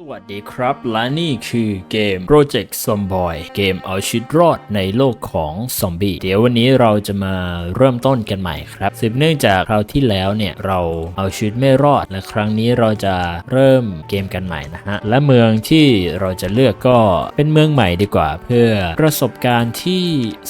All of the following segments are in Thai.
สวัสดีครับ และนี่คือเกม Project Zomboy เกมเอาชีวิตรอดในโลกของซอมบี้ เดี๋ยววันนี้เราจะมาเริ่มต้นกันใหม่ครับสืบเนื่องจากคราวที่แล้วเนี่ย เราเอาชีวิตไม่รอด และครั้งนี้เราจะเริ่มเกมกันใหม่นะฮะ และเมืองที่เราจะเลือกก็เป็นเมืองใหม่ดีกว่า เพื่อประสบการณ์ที่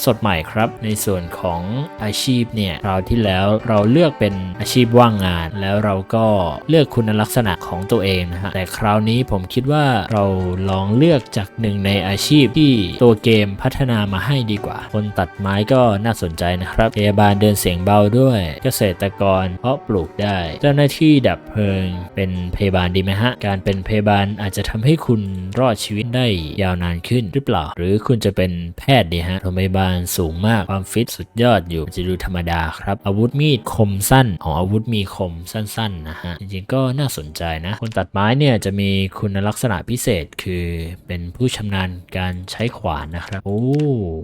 สดใหม่ครับ ในส่วนของอาชีพเนี่ย คราวที่แล้วเราเลือกเป็นอาชีพว่างงาน แล้วเราก็เลือกคุณลักษณะของตัวเองนะฮะ แต่คราวนี้ผมผมคิดว่าเราลองเลือกจากหนึ่งในอาชีพที่ตัวเกมพัฒนามาให้ดีกว่า คนตัดไม้ก็น่าสนใจนะครับพยาบาลเดินเสียงเบาด้วย เกษตรกรเพาะปลูกได้ เจ้าหน้าที่ดับเพลิง เป็นพยาบาลดีไหมฮะ การเป็นพยาบาลอาจจะทำให้คุณรอดชีวิตได้ยาวนานขึ้นหรือเปล่า หรือคุณจะเป็นแพทย์ดีฮะโรงพยาบาลสูงมากความฟิตสุดยอดอยู่จะดูธรรมดาครับ อาวุธมีดคมสั้นของอาวุธมีคมสั้นๆนะฮะจริงๆก็น่าสนใจนะ คนตัดไม้เนี่ยจะมีคุุณลักษณะพิเศษคือเป็นผู้ชำนาญการใช้ขวานนะครับ โอ้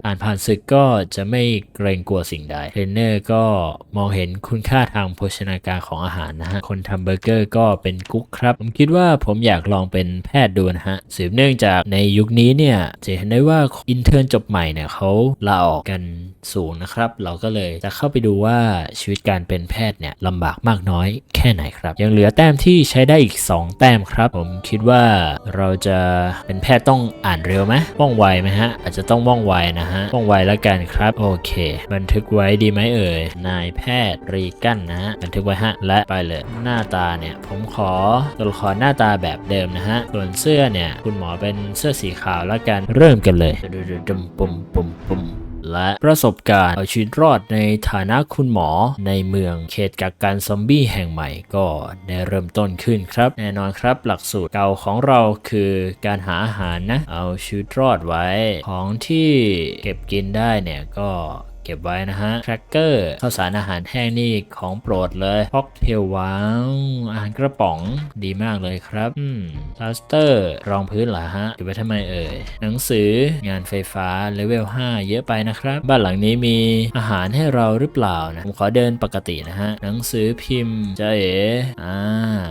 อ่านผ่านศึกก็จะไม่เกรงกลัวสิ่งใด เทรนเนอร์ก็มองเห็นคุณค่าทางโภชนาการของอาหารนะฮะ คนทำเบอร์เกอร์ก็เป็นกุ๊กครับ ผมคิดว่าผมอยากลองเป็นแพทย์ดูนะฮะ สืบเนื่องจากในยุคนี้เนี่ยจะเห็นได้ว่าอินเทอร์นจบใหม่เนี่ยเขาลาออกกันสูงนะครับ เราก็เลยจะเข้าไปดูว่าชีวิตการเป็นแพทย์เนี่ยลำบากมากน้อยแค่ไหนครับ ยังเหลือแต้มที่ใช้ได้อีก 2 แต้มครับ ผมคิดว่าว่าเราจะเป็นแพทย์ต้องอ่านเร็วไหมว่องไวไหมฮะ อาจจะต้องว่องไวนะฮะว่องไวแล้วกันครับ โอเค บันทึกไว้ดีไหมเอ่ย นายแพทย์รีกันนะฮะ บันทึกไว้ฮะ และไปเลย หน้าตาเนี่ย ผมขอตัวละครหน้าตาแบบเดิมนะฮะ ส่วนเสื้อเนี่ย คุณหมอเป็นเสื้อสีขาวแล้วกัน เริ่มกันเลยดมปุ่มปุ่มปุ่ม และประสบการณ์เอาชีวิตรอดในฐานะคุณหมอในเมืองเขตกักกันซอมบี้แห่งใหม่ก็ได้เริ่มต้นขึ้นครับ แน่นอนครับหลักสูตรเก่าของเราคือการหาอาหารนะ เอาชีวิตรอดไว้ ของที่เก็บกินได้เนี่ยก็ เก็บไว้นะฮะแครกเกอร์ข้าวสารอาหารแห้งนี่ของโปรดเลยพ็อกเทลว้าวอาหารกระป๋องดีมากเลยครับอืมพลาสเตอร์รองพื้นเหรอฮะเก็บไว้ทำไมเอ่ยหนังสืองานไฟฟ้าเลเวล5 เยอะไปนะครับ บ้านหลังนี้มีอาหารให้เราหรือเปล่านะผมขอเดินปกตินะฮะหนังสือพิมพ์จะเอ๋อ่า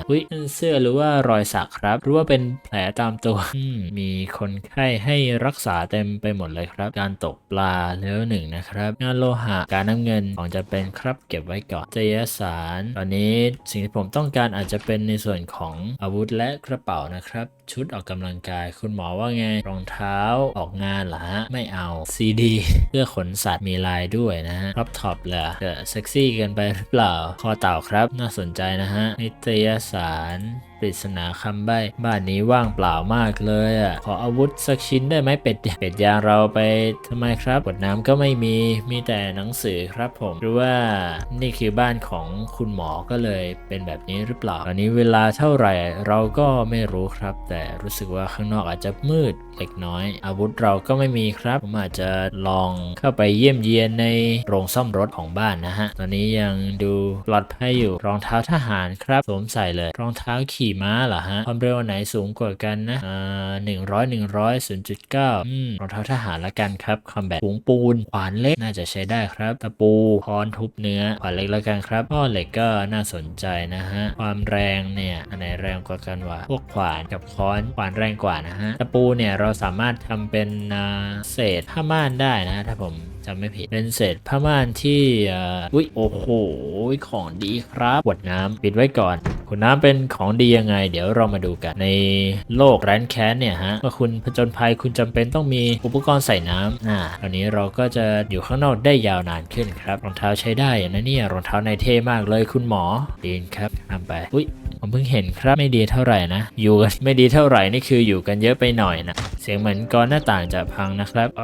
อุ้ยนั่เสื้อหรือว่ารอยสักครับ หรือว่าเป็นแผลตามตัวมมีคนไข้ให้รักษาเต็มไปหมดเลยครับ การตกปลาเลเวลหนึ่งนะครับงานโลหะการน้ำเงินของจะเป็นครับเก็บไว้ก่อนจยสาร ตอนนี้สิ่งที่ผมต้องการอาจจะเป็นในส่วนของอาวุธและกระเป๋านะครับ ชุดออกกำลังกายคุณหมอว่าไง รองเท้าออกงานเหรอฮะ ไม่เอาซีดีเพื่อขนสัตว์มีลายด้วยนะฮะครับท็อปเลยเกิดเซ็กซี่เกินไปหรือเปล่า คอเต่าครับ น่าสนใจนะฮะ นิตยสารปริศนาคำใบ้บ้านนี้ว่างเปล่ามากเลยอะขออาวุธสักชิ้นได้ไหมเป็ดเป็ดยางเราไปทำไมครับขวดน้ำก็ไม่มีมีแต่หนังสือครับผมหรือว่านี่คือบ้านของคุณหมอก็เลยเป็นแบบนี้หรือเปล่าตอนนี้เวลาเท่าไหร่เราก็ไม่รู้ครับ แต่รู้สึกว่าข้างนอกอาจจะมืดเล็กน้อย อาวุธเราก็ไม่มีครับผมอาจจะลองเข้าไปเยี่ยมเยียนในโรงซ่อมรถของบ้านนะฮะตอนนี้ยังดูปลอดภัยอยู่รองเท้าทหารครับสวมใส่เลยรองเท้าขี่ม้าเหรอฮะความเร็วไหนสูงกว่ากันนะอ่าหนึ่งร้อยหนึ่งร้อยศูนย์จุดเก้าอืมรองเท้าทหารละกันครับคอมแบทถุงปูนขวานเล็กน่าจะจะใช้ได้ครับ ตะปูค้อนทุบเนื้อขวานเล็กและกันครับพ่อเหล็กก็น่าสนใจนะฮะ ความแรงเนี่ย อันไหนแรงกว่ากันวะ พวกขวานกับค้อนขวานแรงกว่านะฮะ ตะปูเนี่ยเราสามารถทำเป็นเศษผ้าม่านได้นะฮะถ้าผมจำไม่ผิด เป็นเศษผ้าม่านที่อุ้ยโอ้โหของดีครับขวดน้ำปิดไว้ก่อนขวดน้ำเป็นของดียังไง เดี๋ยวเรามาดูกันในโลกแรนแคนเนี่ยฮะเมื่อคุณผจญภัยคุณจำเป็นต้องมีอุปกรณ์ใส่น้ำอ่าตอนนี้เราก็จะอยู่ข้างนอกได้ยาวนานขึ้นครับ รองเท้าใช้ได้นะเนี่ยรองเท้าในเท่มากเลยคุณหมอดีนครับทำไปอุ้ยผมเพิ่งเห็นครับไม่ดีเท่าไหร่นะ อยู่กันไม่ดีเท่าไหร่นี่คืออยู่กันเยอะไปหน่อยนะเสียงเหมือนกรอนหน้าต่างจะพังนะครับอ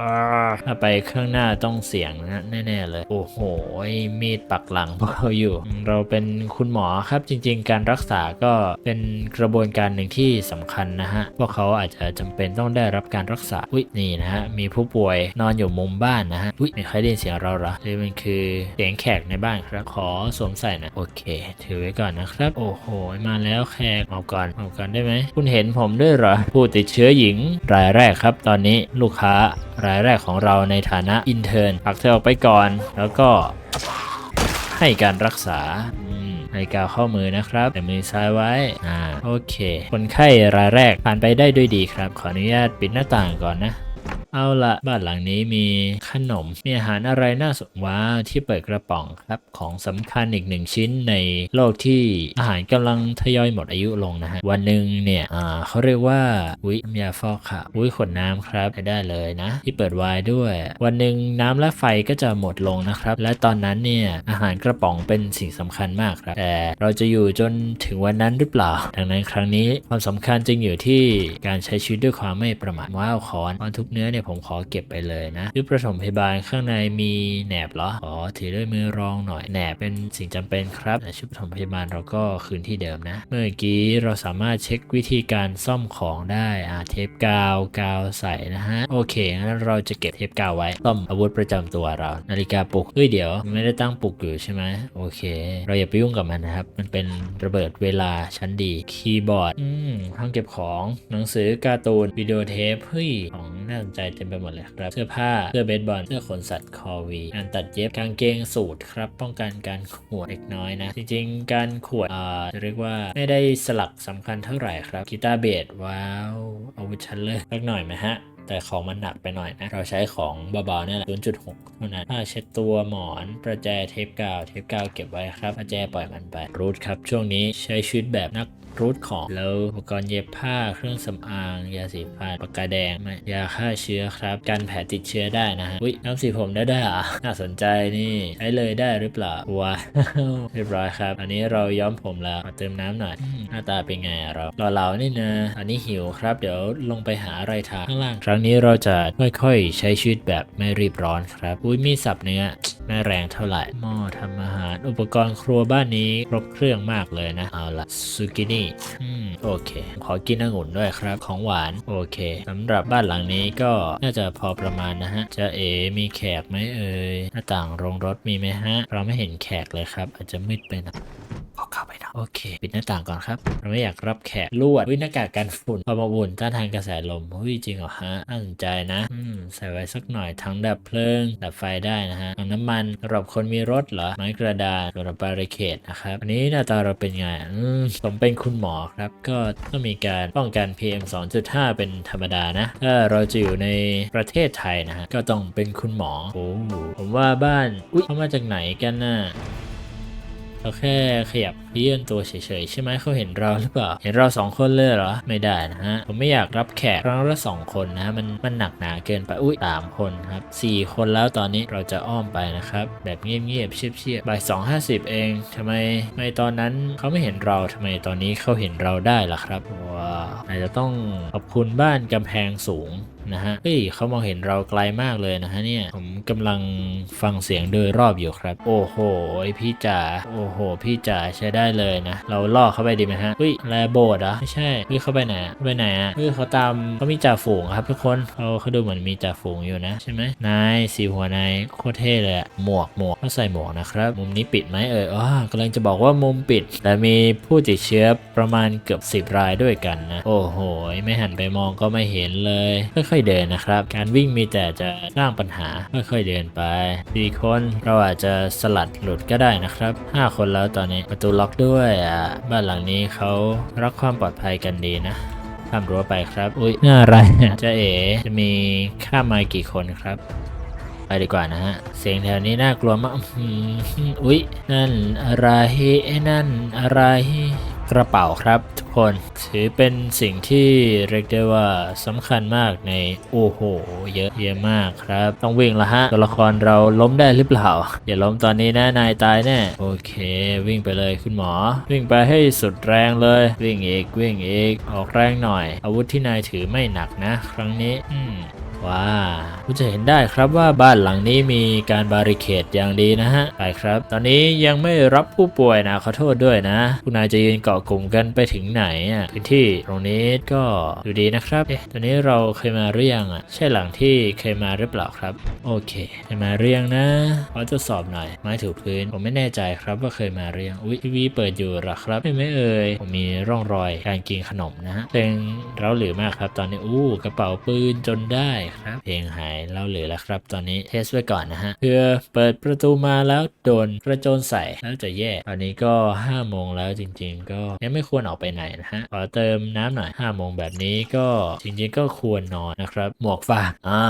ถ้าไปข้างหน้าต้องเสียงนะแน่ๆเลย โอ้โหมีดปักหลังพวกเราอยู่ เราเป็นคุณหมอครับจริง ๆ การรักษาก็เป็นกระบวนการหนึ่งที่สำคัญนะฮะพวกเขาอาจจะจำเป็นต้องได้รับการรักษาอุ้ยนี่นะฮะมีผู้ป่วยนอนอยู่มุมบ้านนะฮะอุ้ยมีใครได้ยินเสียงเราเหรอนี่มันคือเสียงแขกในบ้านครับ ขอสวมใส่นะ โอเค ถือไว้ก่อนนะครับ โอ้โห มาแล้วแขกเอาก่อนเอาก่อนได้ไหม คุณเห็นผมด้วยเหรอ ผู้ติดเชื้อหญิงรายแรกครับ ตอนนี้ลูกค้ารายแรกของเราในฐานะอินเทอร์นผลักเธอออกไปก่อน แล้วก็ให้การรักษาอืมนาฬิกาข้อมือนะครับ แต่มือซ้ายไว้ อ่า โอเค คนไข้รายแรกผ่านไปได้ด้วยดีครับ ขออนุญาตปิดหน้าต่างก่อนนะ เอาละบ้านหลังนี้มีขนม มีอาหารอะไรน่าสนว้าที่เปิดกระป๋องครับ ของสำคัญอีกหนึ่งชิ้นในโลกที่อาหารกำลังทยอยหมดอายุลงนะฮะ วันหนึ่งเนี่ยเขาเรียกว่าอุ้ยน้ำยาฟอกค่ะอุ้ยขวดน้ำครับได้เลยนะ ที่เปิดไวน์ด้วย วันหนึ่งน้ำและไฟก็จะหมดลงนะครับ และตอนนั้นเนี่ยอาหารกระป๋องเป็นสิ่งสำคัญมากครับ แต่เราจะอยู่จนถึงวันนั้นหรือเปล่า ดังนั้นครั้งนี้ความสำคัญจึงอยู่ที่การใช้ชีวิตด้วยความไม่ประมาทว้าวคอนตอนทุบเนื้อเนี่ยผมขอเก็บไปเลยนะชุดประถมพยาบาลข้างในมีแหนบเหรอขอถือด้วยมือรองหน่อยแหนบเป็นสิ่งจำเป็นครับชุดประถมพยาบาลเราก็คืนที่เดิมนะ เมื่อกี้เราสามารถเช็ควิธีการซ่อมของได้อ่าเทปกาวกาวใส่นะฮะโอเคงั้นเราจะเก็บเทปกาวไว้ซ่อมอาวุธประจำตัวเรา นาฬิกาปลุกเฮ้ยเดี๋ยว ไม่ได้ตั้งปลุกอยู่ใช่ไหมโอเค เราอย่าไปยุ่งกับมันนะครับ มันเป็นระเบิดเวลาชั้นดีคีย์บอร์ดอืมห้องเก็บของหนังสือการ์ตูนวิดีโอเทปเฮ้ยของน่าสนใจเต็มไปหมดเลยครับ เสื้อผ้า เสื้อเบสบอล เสื้อขนสัตว์คอวีงานตัดเย็บกางเกงสูทครับ ป้องกันการขวดเล็กน้อยนะ จริงๆ การขวดอ่าจะเรียกว่าไม่ได้สลักสำคัญเท่าไหร่ครับ กีตาร์เบสว้าวอาวุธชั้นเลยสักหน่อยไหมฮะแต่ของมันหนักไปหน่อยนะ เราใช้ของเบาๆนี่แหละ0.6เท่านั้นผ้าเช็ดตัวหมอนประแจเทปกาว เทปกาวเก็บไว้ครับประแจปล่อยมันไปรูทครับ ช่วงนี้ใช้ชีวิตแบบนัก รูทของแล้วอุปกรณ์เย็บผ้าเครื่องสำอาง ยาสีฟันปากกาแดงไม่ยาฆ่าเชื้อครับกันแผลติดเชื้อได้นะฮะอุ้ยน้ำสีผมได้ได้เหรอน่าสนใจนี่ใช้เลยได้หรือเปล่าว้าวเรียบร้อยครับ อันนี้เราย้อมผมแล้วมาเติมน้ำหน่อยหน้าตาเป็นไงเราเราเรานี่นะ อันนี้หิวครับ เดี๋ยวลงไปหาอะไรทานข้างล่าง ครั้งนี้เราจะค่อยๆ ใช้ชีวิตแบบไม่รีบร้อนครับอุ้ยมีดสับเนื้อไม่แรงเท่าไหร่หม้อทำอาหาร อุปกรณ์ครัวบ้านนี้ครบเครื่องมากเลยนะ เอาละซูกินี่อืมโอเค ขอกินองุ่นด้วยครับ ของหวาน โอเคสำหรับบ้านหลังนี้ก็น่าจะพอประมาณนะฮะ จะเอมีแขกไหมเอ่ย หน้าต่างโรงรถมีไหมฮะ เราไม่เห็นแขกเลยครับ อาจจะมืดไปหนะ ขอเข้าไปนะโอเค ปิดหน้าต่างก่อนครับเราไม่อยากรับแขกลวดวิหน้ากากกันฝุ่นความอบอุ่นต้านทานกระแสลมเฮ้ยจริงเหรอฮะน่าสนใจนะอืมใส่ไว้สักหน่อยถังดับเพลิงดับไฟได้นะฮะถังน้ำมันสำหรับคนมีรถเหรอไม้กระดาษสำหรับบาริเคดนะครับอันนี้หน้าตาเราเป็นไงอืมผมเป็นคุณหมอครับ ก็ต้องมีการป้องกัน PM 2.5 เป็นธรรมดานะถ้าเราจะอยู่ในประเทศไทยนะฮะก็ต้องเป็นคุณหมอโอ้ผมว่าบ้านอุ๊ยเขามาจากไหนกันน่ะ เราแค่ขยับเยื่อนตัวเฉยๆ ใช่ไหมเขาเห็นเราหรือเปล่า เห็นเราสองคนเลยเหรอ ไม่ได้นะฮะ ผมไม่อยากรับแขกครั้งละสองคนนะ มันมันหนักหนาเกินไป อุ้ยสามคนครับสี่คนแล้วตอนนี้เราจะอ้อมไปนะครับ แบบเงียบๆเชียบๆบ่ายสองห้าสิบเองทำไมไม่ตอนนั้นเขาไม่เห็นเราทำไมตอนนี้เขาเห็นเราได้ล่ะครับว้าวอาจจะต้องขอบคุณบ้านกำแพงสูง นะฮะเฮ้ยเขามองเห็นเราไกลมากเลยนะฮะเนี่ย ผมกำลังฟังเสียงโดยรอบอยู่ครับ โอ้โหพี่จ๋าโอ้โห พี่จ๋าใช้ได้เลยนะ เราล่อเข้าไปดีไหมฮะเฮ้ยแลโบดเหรอไม่ใช่เฮ้ยเข้าไปไหนไปไหนอะเฮ้ยเขาตามเขามีจ่าฝูงครับทุกคนเขาเขาดูเหมือนมีจ่าฝูงอยู่นะใช่ไหมนายสีหัวนายโคตรเท่เลยอะหมวกหมวกเขาใส่หมวกนะครับ มุมนี้ปิดไหมเอ่ยอ๋อกำลังจะบอกว่ามุมปิด แต่มีผู้ติดเชื้อประมาณเกือบ 10 รายด้วยกันนะ โอ้โห ไม่หันไปมองก็ไม่เห็นเลยค่อยๆเดินนะครับ การวิ่งมีแต่จะสร้างปัญหาค่อยๆเดินไปสี่คนเราอาจจะสลัดหลุดก็ได้นะครับห้าคนแล้วตอนนี้ประตูล็อกด้วยอะบ้านหลังนี้เขารักความปลอดภัยกันดีนะข้ามรั้วไปครับ อุ้ยน่าอะไรเจะเอ๋จะมีข้ามมากี่คนครับ ไปดีกว่านะฮะ เสียงแถวนี้น่ากลัวมากอื้ยนั่นอะไรไอ้นั่นอะไร กระเป๋าครับทุกคนถือเป็นสิ่งที่เรียกได้ว่าสำคัญมากในโอ้โห เยอะเยอะมากครับ ต้องวิ่งละฮะตัวละครเราล้มได้หรือเปล่า อย่าล้มตอนนี้นะนายตายแน่โอเค วิ่งไปเลยคุณหมอ วิ่งไปให้สุดแรงเลย วิ่งเอกวิ่งเอกออกแรงหน่อย อาวุธที่นายถือไม่หนักนะ ครั้งนี้ อืม ว้าคุณจะเห็นได้ครับว่าบ้านหลังนี้มีการบาริเคดอย่างดีนะฮะไปครับ ตอนนี้ยังไม่รับผู้ป่วยนะขอโทษด้วยนะ คุณนายจะยืนเกาะกลุ่มกันไปถึงไหนอะพื้นที่ตรงนี้ก็ดูดีนะครับเอ๊ะตอนนี้เราเคยมาหรือยังอะ ใช่หลังที่เคยมาหรือเปล่าครับ โอเคเคยมาหรือยังนะขอทดสอบหน่อยไม้ถูพื้น ผมไม่แน่ใจครับว่าเคยมาหรือยังอุ้ยทีวีเปิดอยู่หรอครับไม่ไม่เอ่ยผมมีร่องรอยการกินขนมนะฮะเพลงเราหรือมากครับ ตอนนี้อู้กระเป๋าปืนจนได้ครับ เพลงหายแล้วเหลือแล้วครับ ตอนนี้เทสไว้ก่อนนะฮะเพื่อเปิดประตูมาแล้วโดนกระโจนใส่แล้วจะแย่ตอนนี้ก็5โมงแล้วจริง ๆ ก็ยังไม่ควรออกไปไหนนะฮะขอเติมน้ำหน่อย5โมงแบบนี้ก็จริงๆ ก็ควรนอนนะครับ หมวกฟางอ่า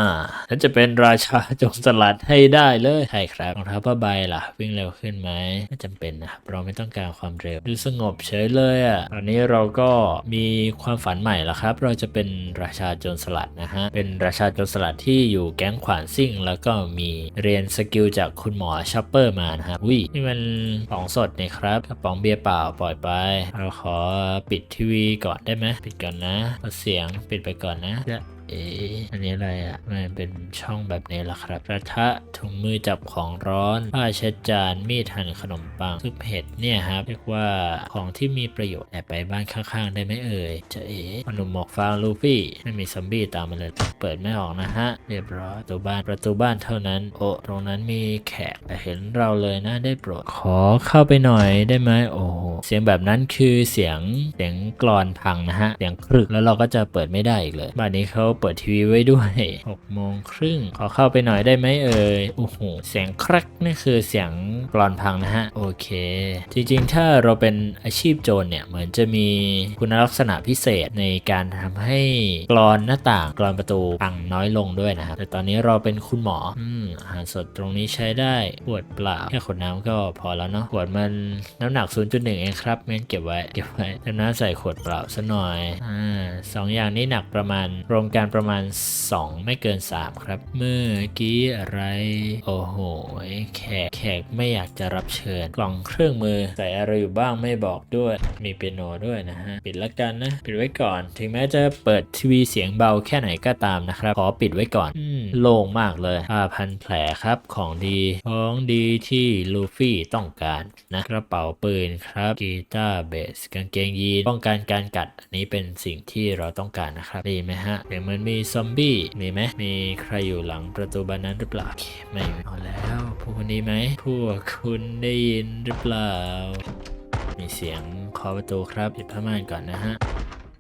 ฉันจะเป็นราชาจรสลัดให้ได้เลยใช่ครับรองเท้าผ้าใบล่ะ วิ่งเร็วขึ้นไหมไม่จำเป็นนะครับเราไม่ต้องการความเร็วดูสงบเฉยเลยอะตอนนี้เราก็มีความฝันใหม่แล้วครับ เราจะเป็นราชาจรสลัดนะฮะเป็นราชาโจรสลัดที่อยู่แก๊งขวานซิ่ง แล้วก็มีเรียนสกิลจากคุณหมอชัปเปอร์มานะครับวินี่มันของสดนี่ครับกระป๋องเบียร์เปล่าปล่อยไป เราขอปิดทีวีก่อนได้ไหมปิดก่อนนะเอาเสียงปิดไปก่อนนะ เอ๊อันนี้อะไรอะ มันเป็นช่องแบบนี้แหละครับ กระทะถุงมือจับของร้อน ผ้าเช็ดจาน มีดหั่นขนมปังซุปเห็ดเนี่ยครับ เรียกว่าของที่มีประโยชน์แอบไปบ้านข้างๆ ได้ไหมเอ่ย จะเอ๋ขนมหมวกฟางลูฟี่ ไม่มีซอมบี้ตามมาเลย เปิดไม่ออกนะฮะ เรียบร้อยประตูบ้าน ประตูบ้านเท่านั้น โอ้ตรงนั้นมีแขกแต่เห็นเราเลยนะได้โปรด ขอเข้าไปหน่อยได้ไหมโอ้เสียงแบบนั้นคือเสียงเสียงกรอนพังนะฮะ เสียงครึกแล้วเราก็จะเปิดไม่ได้อีกเลย บ้านนี้เขาเปิดทีวีไว้ด้วย6โมงครึ่งขอเข้าไปหน่อยได้ไหมเอ่ยโอ้โหเสียงครักนี่คือเสียงกรอนพังนะฮะ โอเค จริงๆ ถ้าเราเป็นอาชีพโจรเนี่ย เหมือนจะมีคุณลักษณะพิเศษในการทำให้กรอนหน้าต่างกรอนประตูพังน้อยลงด้วยนะครับ แต่ตอนนี้เราเป็นคุณหมอ อืมอาหารสดตรงนี้ใช้ได้ขวดเปล่าแค่ขวดน้ำก็พอแล้วเนาะขวดมันน้ำหนัก 0.1 เองครับงั้นเก็บไว้เก็บไว้แล้วน้ำใส่ขวดเปล่าซะหน่อยอ่าสองอย่างนี้หนักประมาณรวมกันประมาณ 2 ไม่เกิน 3 ครับ เมื่อกี้อะไร โอ้โห แขก แขกไม่อยากจะรับเชิญ กล่องเครื่องมือใส่อะไรอยู่บ้างไม่บอกด้วย มีเปียโนด้วยนะฮะ ปิดละกันนะ ปิดไว้ก่อน ถึงแม้จะเปิดทีวีเสียงเบาแค่ไหนก็ตามนะครับ ขอปิดไว้ก่อนอโล่งมากเลยผ้าพันแผลครับของดี ของดีที่ลูฟี่ต้องการนะกระเป๋าปืนครับกีตาร์เบสกางเกงยีนป้องกันการกัด อันนี้เป็นสิ่งที่เราต้องการนะครับดีไหมฮะเดี๋ยวมันมีซอมบี้ มีไหมมีใครอยู่หลังประตูบานนั้นหรือเปล่า ไม่เอาแล้วพวกนนี้ไหม พวกคุณได้ยินหรือเปล่า มีเสียงเคาะประตูครับปิดผ้าม่านก่อนนะฮะ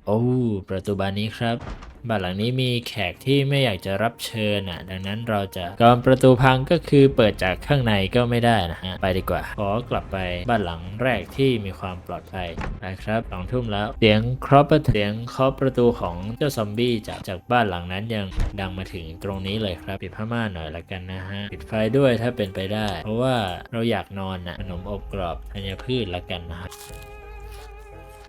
โอ้ประตูบานนี้ครับบ้านหลังนี้มีแขกที่ไม่อยากจะรับเชิญอะ ดังนั้นเราจะก่อนประตูพังก็คือเปิดจากข้างในก็ไม่ได้นะฮะ ไปดีกว่า ขอกลับไปบ้านหลังแรกที่มีความปลอดภัยนะครับสองทุ่มแล้ว เสียงเคาะประตูเสียงเคาะประตูของเจ้าซอมบี้จากจากบ้านหลังนั้นยังดังมาถึงตรงนี้เลยครับ ปิดผ้าม่านหน่อยละกันนะฮะ ปิดไฟด้วยถ้าเป็นไปได้ เพราะว่าเราอยากนอนน่ะขนมอบกรอบธัญพืชละกันนะครับ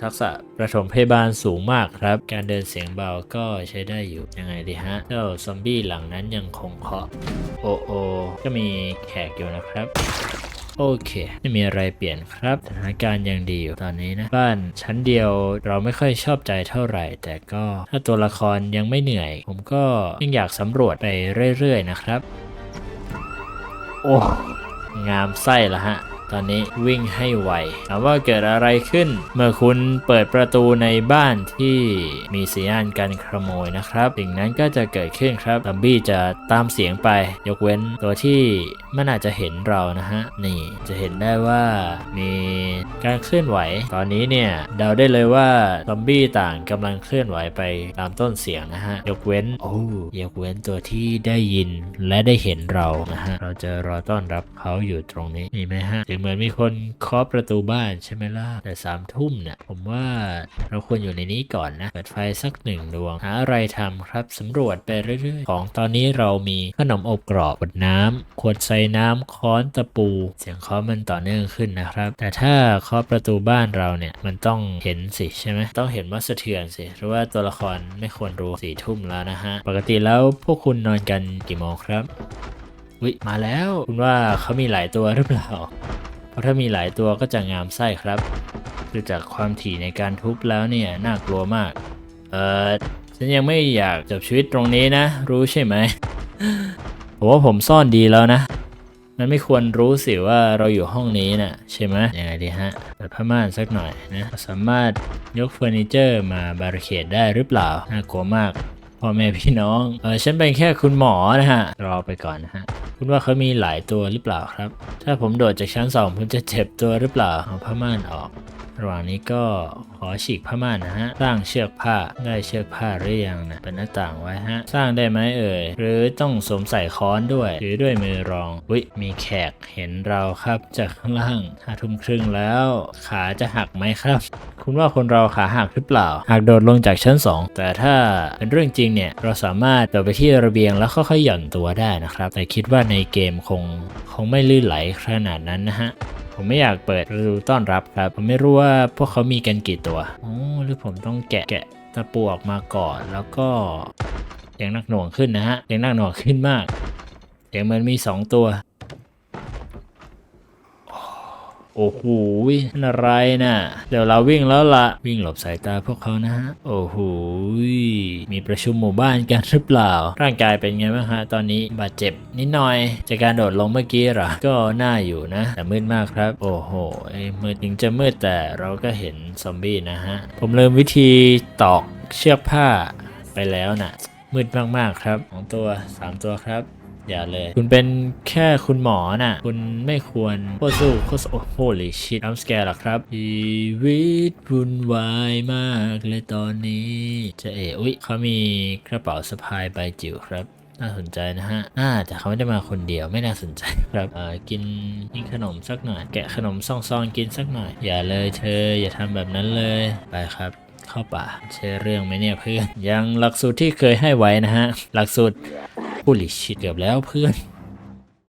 ทักษะประถมพยาบาลสูงมากครับ การเดินเสียงเบาก็ใช้ได้อยู่ยังไงดีฮะเจ้าซอมบี้หลังนั้นยังคงเคาะโอโอก็มีแขกอยู่นะครับโอเคไม่มีอะไรเปลี่ยนครับสถานการณ์ยังดีอยู่ตอนนี้นะบ้านชั้นเดียวเราไม่ค่อยชอบใจเท่าไหร่ แต่ก็ถ้าตัวละครยังไม่เหนื่อย ผมก็ยังอยากสำรวจไปเรื่อยๆนะครับ โอ้งามไส้ละฮะ ตอนนี้วิ่งให้ไวถามว่าเกิดอะไรขึ้น เมื่อคุณเปิดประตูในบ้านที่มีสัญญาณการขโมยนะครับสิ่งนั้นก็จะเกิดขึ้นครับซัมบี้จะตามเสียงไป ยกเว้นตัวที่มันอาจจะเห็นเรานะฮะนี่จะเห็นได้ว่ามีการเคลื่อนไหว ตอนนี้เนี่ยเดาได้เลยว่าซอมบี้ต่างกำลังเคลื่อนไหวไปตามต้นเสียงนะฮะยกเว้นโอ้ยกเว้นตัวที่ได้ยินและได้เห็นเรานะฮะเราจะรอต้อนรับเขาอยู่ตรงนี้มีไหมฮะถึงเหมือนมีคนเคาะประตูบ้านใช่ไหมล่ะ แต่สามทุ่มเนี่ยผมว่าเราควรอยู่ในนี้ก่อนนะ เปิดไฟสักหนึ่งดวง หาอะไรทำครับสำรวจไปเรื่อยๆ ของตอนนี้เรามีขนมอบกรอบขวดน้ำขวดใส่น้ำค้อนตะปู เสียงเคาะมันต่อเนื่องขึ้นนะครับ แต่ถ้าเคาะประตูบ้านเราเนี่ยมันต้องเห็นสิใช่ไหมต้องเห็นว่าสะเทือนสิหรือว่าตัวละครไม่ควรรู้สี่ทุ่มแล้วนะฮะ ปกติแล้วพวกคุณนอนกันกี่โมงครับ วิมาแล้ว คุณว่าเขามีหลายตัวหรือเปล่า เพราะถ้ามีหลายตัวก็จะงามไส้ครับดูจากความถี่ในการทุบแล้วเนี่ยน่ากลัวมาก เออฉันยังไม่อยากจบชีวิตตรงนี้นะ รู้ใช่ไหมผมว่าผมซ่อนดีแล้วนะมันไม่ควรรู้สิว่าเราอยู่ห้องนี้นะ่ะใช่ไหมยังไงดีฮะเปิดผ้าม่านสักหน่อยนะ สามารถยกเฟอร์นิเจอร์มาบาริเคดได้หรือเปล่า น่ากลัวมากพ่อแม่พี่น้อง เออฉันเป็นแค่คุณหมอนะฮะ รอไปก่อนนะฮะ คุณว่าเขามีหลายตัวหรือเปล่าครับ ถ้าผมโดดจากชั้นสองผมจะเจ็บตัวหรือเปล่าเอาผ้าม่านออก ระหว่างนี้ก็ขอฉีกผ้าม่านนะฮะ สร้างเชือกผ้าได้เชือกผ้าหรือยังนะเป็นหน้าต่างไว้ฮะ สร้างได้ไหมเอ่ย หรือต้องสวมใส่ค้อนด้วย หรือด้วยมือรองวิมีแขกเห็นเราครับจากข้างล่างห้าทุ่มครึ่งแล้ว ขาจะหักไหมครับ คุณว่าคนเราขาหักหรือเปล่า หากโดดลงจากชั้น 2 แต่ถ้าเป็นเรื่องจริงเนี่ยเราสามารถโดดไปที่ระเบียงแล้วค่อยๆหย่อนตัวได้นะครับ แต่คิดว่าในเกมคงคงไม่ลื่นไหลขนาดนั้นนะฮะ ผมไม่อยากเปิดรูต้อนรับครับ ผมไม่รู้ว่าพวกเขามีกันกี่ตัวโอ้หรือผมต้องแกะแกะตะปูออกมาก่อนแล้วก็เสียงนักหน่วงขึ้นนะฮะเสียงนักหน่วงขึ้นมากเสียงเหมันมีสองตัว โอ้โหนั่นอะไรน่ะ เดี๋ยวเราวิ่งแล้วละวิ่งหลบสายตาพวกเขานะฮะ โอ้โหมีประชุมหมู่บ้านกันหรือเปล่า ร่างกายเป็นไงบ้างฮะตอนนี้บาดเจ็บนิดหน่อย จากการโดดลงเมื่อกี้เหรอ ก็น่าอยู่นะ แต่มืดมากครับ โอ้โหไอ้มืดถึงจะมืดแต่เราก็เห็นซอมบี้นะฮะ ผมลืมวิธีตอกเชือกผ้าไปแล้วน่ะมืดมากๆครับสองตัวสามตัวครับ อย่าเลย คุณเป็นแค่คุณหมอน่ะ คุณไม่ควรโคตรสู้โคตรโอ้โหลิชิตอัมสแกร์หรอครับชีวิตวุ่นวายมากเลยตอนนี้จะเอ๋อุ๊ยเขามีกระเป๋าสะพายใบจิ๋วครับน่าสนใจนะฮะ อ่า แต่เขาไม่ได้มาคนเดียว ไม่น่าสนใจครับอ่ากินกินขนมสักหน่อย แกะขนมซองๆกินสักหน่อย อย่าเลยเธอ อย่าทำแบบนั้นเลย ไปครับ เข้าป่าใช่เรื่องไหมเนี่ยเพื่อน ยังหลักสูตรที่เคยให้ไว้นะฮะ หลักสูตรผู้ลิชิตเกือบแล้วเพื่อน